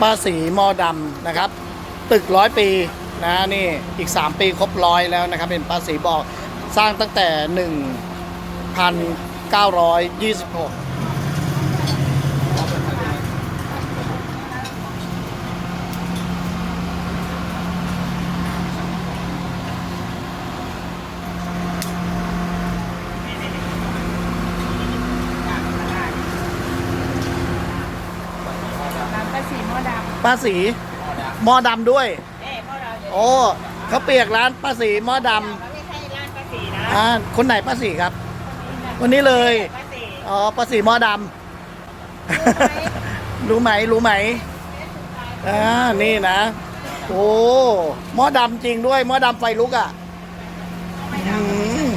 ป้าสีมอดำนะครับ ตึกร้อยปีนะนี่อีก 3 ปีครบร้อยแล้วนะครับเป็นป้าสีบอกสร้างตั้งแต่ 1926 ร้านป้าสีหม้อด ป้าสีหม้อดำด้วยำเอ๊ะหม้อดำโอ้เขาวเปียกร้านป้าสีหม้อดมันไม่ใช่ร้านป้าสีนะำอ่าคนไหนป้าสีครับ วันนี้เลยป้าสีอ๋อป้าสีหม้อดำ รู้ไหมรู้ไหมอ่านี่นะ โอ้หม้อดำจริงด้วยหม้อดำไฟลุกอะอืม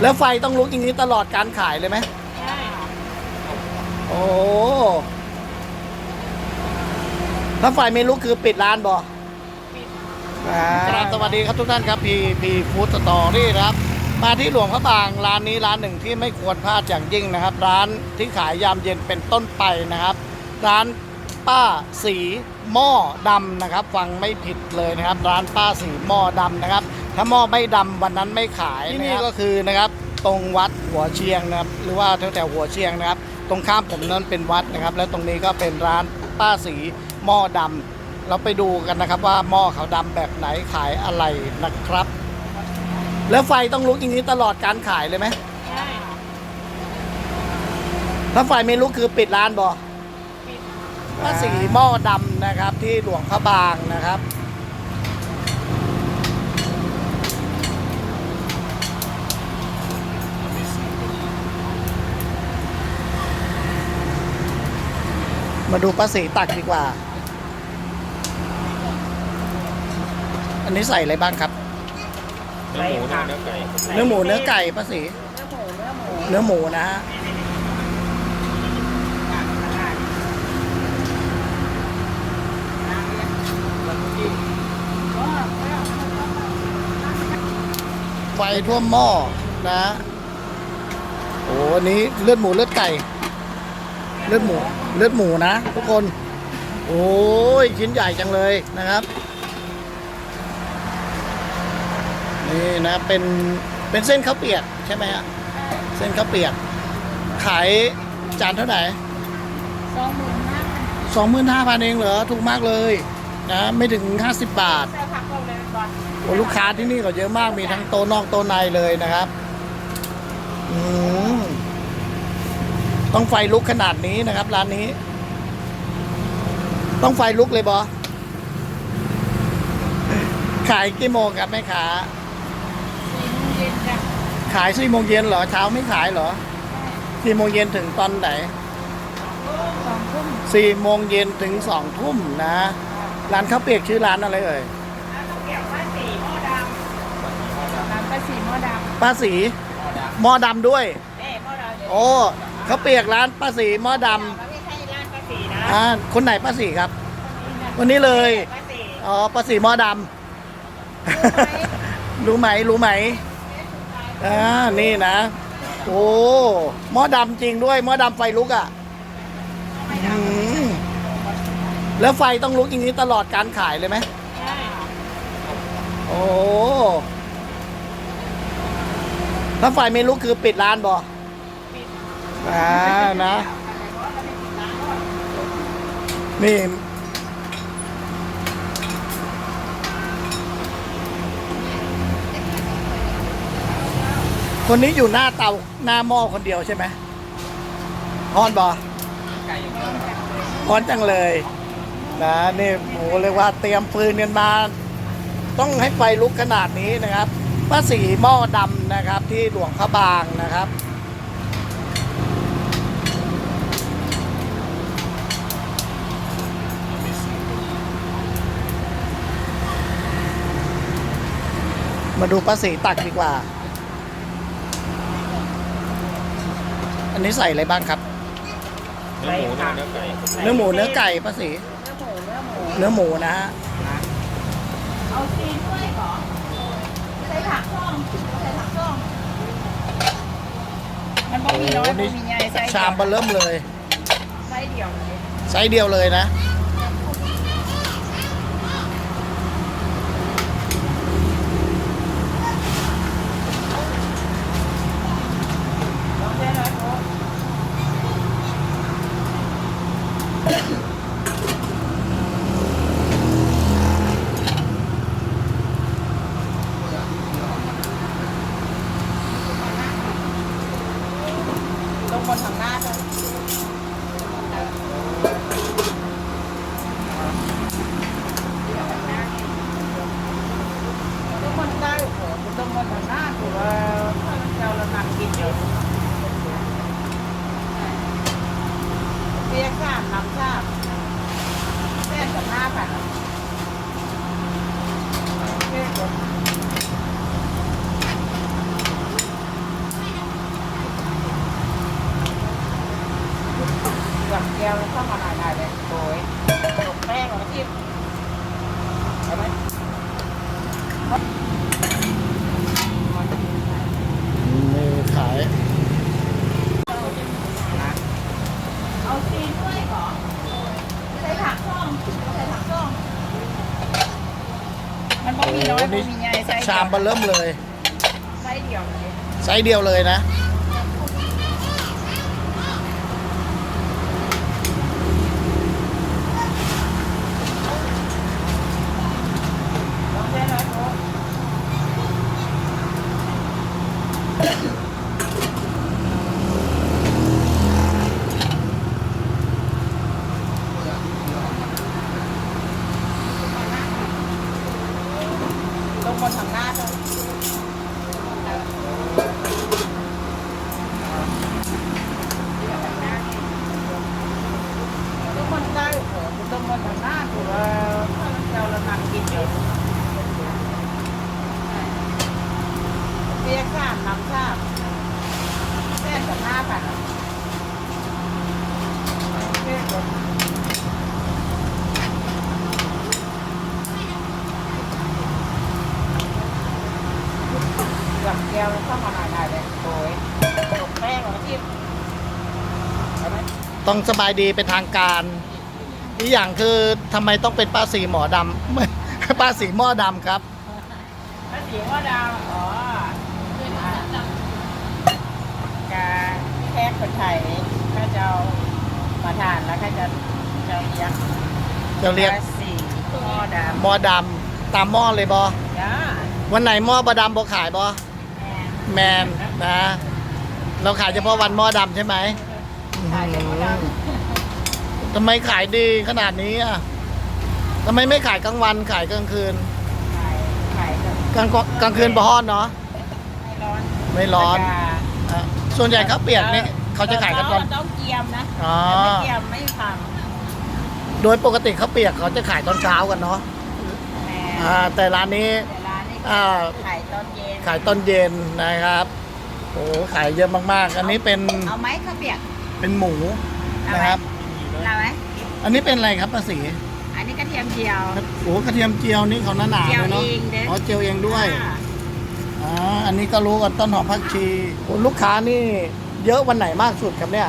แล้วไฟต้องลุกอย่างนี้ตลอดการขายเลยไหม ใช่โอ้ ถ้าไฟไม่ลุกคือปิดร้านบ่ครับสวัสดีครับทุกท่านครับพีพีฟู้ดสตอรี่นะครับ มาที่หลวงพระบางร้านนี้ร้านหนึ่งที่ไม่ควรพลาดอย่างยิ่งนะครับ ร้านที่ขายยามเย็นเป็นต้นไปนะครับ ร้านป้าสีหม้อดำนะครับ ฟังไม่ผิดเลยนะครับ ร้านป้าสีหม้อดำนะครับ ถ้าหม้อไม่ดำวันนั้นไม่ขายที่นี่ก็คือนะครับ ตรงวัดหัวเชียงนะครับ หรือว่าแถวแถวๆหัวเชียงนะครับ ตรงข้ามผมนั้นเป็นวัดนะครับ และตรงนี้ก็เป็นร้านป้าสี หม้อดำเราไปดูกันนะครับ ว่าหม้อเขาวดำแบบไหนขายอะไรนะครับ แล้วไฟต้องลุกอย่างนี้ตลอดการขายเลยไหมใช่ถ้าไฟไม่ลุกคือปิดร้านบ่ป้าสีหม้อดำนะครับ ที่หลวงพระบางนะครับมาดูป้าสีตักดีกว่า อันนี้ใส่อะไรบ้างครับ เนื้อหมูเนื้อไก่เนื้อหมูเนื้อไก่ป้าสีเนื้อหมูเนื้อหมูเนื้อหมูนะฮะไฟท่วมหม้อนะโอ้อันนี้เลือดหมูเลือดไก่ เลือดหมู เลือดหมูนะ ทุกคน โอ้ยชิ้นใหญ่จังเลยนะครับ นี่นะเป็นเป็นเส้นข้าวเปียกใช่ไหมฮะเส้นข้าวเปียก ขายจานเท่าไหร่สองหมื่นห้าพันสองหมื่นห้าพันเองเหรอถูกมากเลยนะไม่ถึงห้าสิบบาท ใส่ผักก่อนเลยก่อนโอ้ลูกค้าที่นี่ก็เยอะมากมีทั้งโต๊ะนอกโต๊ะในเลยนะครับอืมต้องไฟลุกขนาดนี้นะครับ ร้านนี้ ต้องไฟลุกเลยบอขายกี่โมงครับแม่ค้า สี่โมงเย็นจ้ะ ขายสี่โมงเย็นเหรอเช้าไม่ขายเหรอสี่โมงเย็นถึงตอนไหนสองทุ่มสี่โมงเย็นถึงสองทุ่มนะ ร้านข้าวเปียกชื่อร้านอะไรเอ่ยร้านข้าวเปียกป้าสีหม้อดำร้านป้าสีหม้อดป้าสีหม้อดำด้วยำเอ๊ะหม้อดำโอ้ข้าวเปียกร้านป้าสีหม้อดมันไม่ใช่ร้านป้าสีนะำอ่าคนไหนป้าสีครับ วันนี้เลยป้าสีอ๋อป้าสีหม้อดำรู้ไหมรู้ไหม อ่านี่นะ โอ้หม้อดำจริงด้วยหม้อดำไฟลุกอะอืมแล้วไฟต้องลุกอย่างนี้ตลอดการขายเลยไหมใช่โอ้ถ้าไฟไม่ลุกคือปิดร้านบ่อ่านะ นี่ คนนี้อยู่หน้าเตาหน้าหม้อคนเดียวใช่ไหมฮอนบอไก่อย่างเดียวฮอนจังเลย นะนี่โหเรียกว่าเตรียมฟืนกันมา ต้องให้ไฟลุกขนาดนี้นะครับป้าสีหม้อดำนะครับ ที่หลวงพระบางนะครับมาดูป้าสีตักดีกว่า อันนี้ใส่อะไรบ้างครับ เนื้อหมูเนื้อไก่เนื้อหมูเนื้อไก่ป้าสีเนื้อหมูเนื้อหมูเนื้อหมูนะฮะเอาซีนด้วยเหรอใส่ผักช่องใส่ผักช่องมันบ่มีน้อยบ่มีใหญ่ใส่ชามเบอร์เริ่มเลยใส่เดียวเลยไซส์เดียวเลยนะ ใมดหน้าถือว่าเราเรานำกินอยู่ เรียกทราบนำทราบแค่กับหน้าผ่านเรียกรถหลังแก้วแล้วเข้ามาหน่อยหน่อยเลยโอยตกแป้งแล้วทิพย์เอาไหม นี่ขาย เอาซีนด้วยเหรอใส่ผักช่องใส่ผักช่อง มันบ่มีน้อยบ่มีใหญ่ใส่ชามเบอร์เริ่มเลยใส่เดียวเลย ไซส์เดียวเลยนะ ลองใส่หน่อยโอ้ลงบนทางหน้าเลยทุกคนได้โอ้โหตรงบนทางหน้าถือว่า เรียกทราบนำทราบแค่กับหน้าผ่านเรียกรถหลังแก้วเข้ามาหน่อยหน่อยเลยโอยตกแป้งแล้วทิพย์เอาไหมต้องสบายดีเป็นทางการ อีกอย่างคือทำไมต้องเป็นป้าสีหมอดำไม่ป้าสีหม้อดำครับแล้วเสียงว่าดาวอ๋อการแค่คนไทยก็จะเอามาทานแล้วก็จะจะเรียกจะเรียกสีพ่อดหม้อดำตามหม้อเลยบอำจ้าวันไหนหม้อบดำบอขายบอแม่แมนนะ เราขายเฉพาะวันหม้อดำใช่ไหม ขายเป็นพ่อด ทำไมขายดีขนาดนี้อะทำไมไม่ขายกลางวันขายกลางคืนำขายขายแบบกลางกลางคืนบ่ฮ้อนเนาะ ไม่ร้อนไม่ร้อนแล้วก็อะส่วนใหญ่เขาวเปียกนี่เขาจะขายกันตอน ต้องเกียมนะอ๋อไม่เกียมไม่ทโดยปกติเขาวเปียกเขาจะขายตอนเช้ากันเนาะำแม่อ่าแต่ร้านนี้ แต่ร้านนี้อ่า ขายตอนเย็นขายตอนเย็นนะครับโอ้ขายเยอะมากๆ อันนี้เป็นเอาไหมข้าวเปียกเป็นหมูนะครับ เอาไหม อันนี้เป็นอะไรครับป้าศรีอันนี้กระเทียมเจียว โอ้กระเทียมเจียวนี่เขาหนาๆเจียวเลยเนาะเองเด้อ๋อเจียวเองด้วยอ่าอ่า อันนี้ก็รู้กันต้นหอมผักชีโอ้ลูกค้านี่เยอะวันไหนมากสุดครับเนี่ย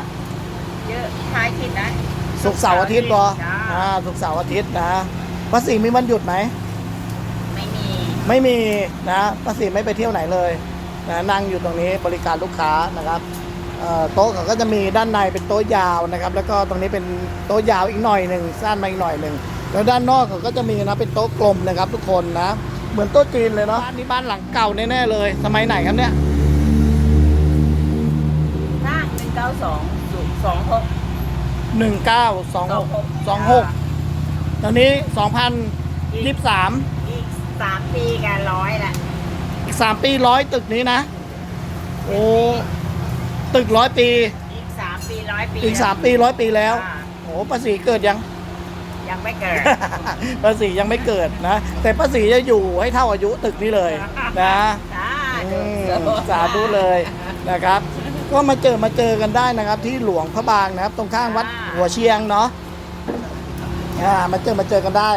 เยอะคล้ายคิดนะ ศุกร์เสาร์อาทิตย์ปอจ้า อ่า ศุกร์เสาร์อาทิตย์นะป้าศรีมีวันหยุดไหม ไม่มีไม่มีนะป้าศรีไม่ไปเที่ยวไหนเลยนะนั่งอยู่ตรงนี้บริการลูกค้านะครับเอ่อ โต๊ะเขาก็จะมีด้านในเป็นโต๊ะยาวนะครับ แล้วก็ตรงนี้เป็นโต๊ะยาวอีกหน่อยหนึ่งสั้นมาอีกหน่อยหนึ่งแล้วด้านนอกเขาก็จะมีนะเป็นโต๊ะกลมนะครับ ทุกคนนะเหมือนโต๊ะจีนเลยเนาะบ้านนี้บ้านหลังเก่าแน่ๆเลย สมัยไหนครับเนี่ยห้าหนึ่งเก้าสองสองหกหนึ่งเก้าสองหกสองหกตอนนี้สองพันยี่สิบสามอีกสามปีกันร้อยละอีกสามปีร้อยตึกนี้นะ โอ้ ตึกร้อยปี อีกสามปีร้อยปีอีกสามปีร้อยปีแล้วอ่าโอ้ป้าศรีเกิดยัง ยังไม่เกิดป้าศรียังไม่เกิดนะ แต่ป้าศรีจะอยู่ให้เท่าอายุตึกนี้เลยนะจ้าอืมสาธุเลยนะครับ ก็มาเจอมาเจอกันได้นะครับ ที่หลวงพระบางนะครับ ตรงข้างวัดหัวเชียงเนาะอ่ามาเจอมาเจอกันได้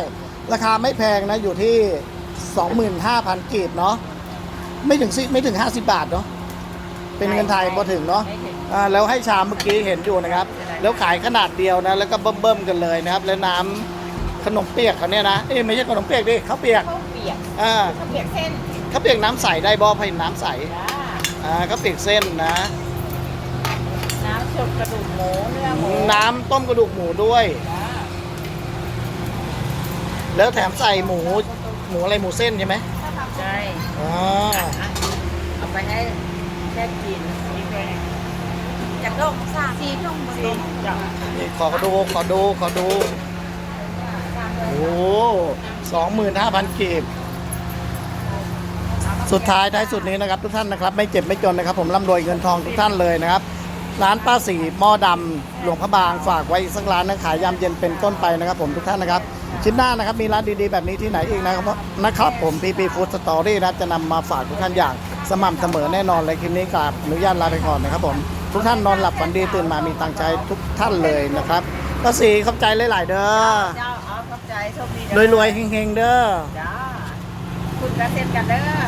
ราคาไม่แพงนะอยู่ที่ 25,000กีบเนาะไม่ถึงสิไม่ถึง 50 บาทเนาะ เป็นเงินไทยพอถึงเนาะไม่ถึงอ่าแล้วให้ชามเมื่อกี้เห็นอยู่นะครับ แล้วขายขนาดเดียวนะ แล้วก็เบิ่มๆกันเลยนะครับ แล้วน้ำขนมเปียกเขาเนี่ยนะ เอ้ยไม่ใช่ขนมเปียกดิข้าวเปียกข้าวเปียกอ่าข้าวเปียกเส้นข้าวเปียกน้ำใสได้บ่พายน้ำใส จ้าอ่าข้าวเปียกเส้นนะ น้ำชุบกระดูกหมูเนื้อหมูน้ำต้มกระดูกหมูด้วย จ้าแล้วแถมใส่หมู หมูอะไรหมูเส้นใช่ไหมใช่อ๋อเอาไปให้แค่กินนี่แค่จากโลกสามสี่ช่องบนลมจากนี่ขอดูขอดูขอดู โอ้สองหมื่นห้าพันกีบ สุดท้ายท้ายสุดนี้นะครับ ทุกท่านนะครับ ไม่เจ็บไม่จนนะครับ ผมร่ำรวยเงินทองทุกท่านเลยนะครับ ร้านป้าสีหม้อดำหลวงพระบางฝากไว้อีกสักร้านนะขายยำเย็นเป็นต้นไปนะครับ ผมทุกท่านนะครับ ชิ้นหน้านะครับ มีร้านดีๆ แบบนี้ที่ไหนอีกนะครับนะครับผมพีพีฟู้ดสตอรี่นะครับจะนำมาฝากทุกท่านอย่างสม่ำเสมอแน่นอนเลยคลิปนี้กราบอนุญาตลาไปก่อนนะครับผมทุกท่านนอนหลับฝันดีตื่นมามีตังค์ใจทุกท่านเลยนะครับป้าสีขอบใจหลายๆเด้อเจ้าเอาขอบใจโชคดีเด้อรวยๆเฮงๆเด้อ จ้าคุณกระเซ็นกันเด้อ